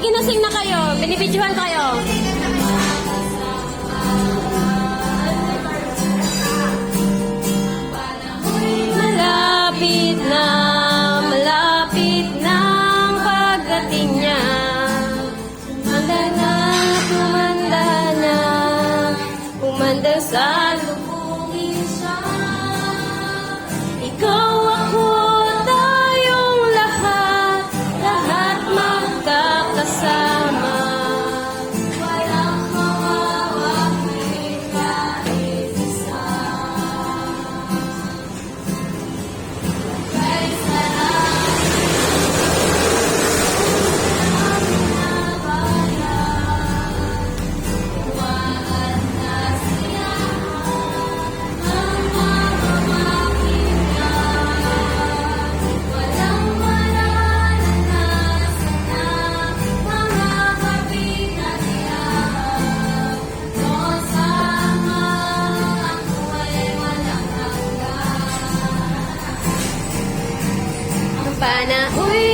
Sige na, kayo. Binibidyohan kayo. Malapit na, malapit na ang pagdating niya. Tumanda na, tumanda na, umanda sa lubungin panahon'y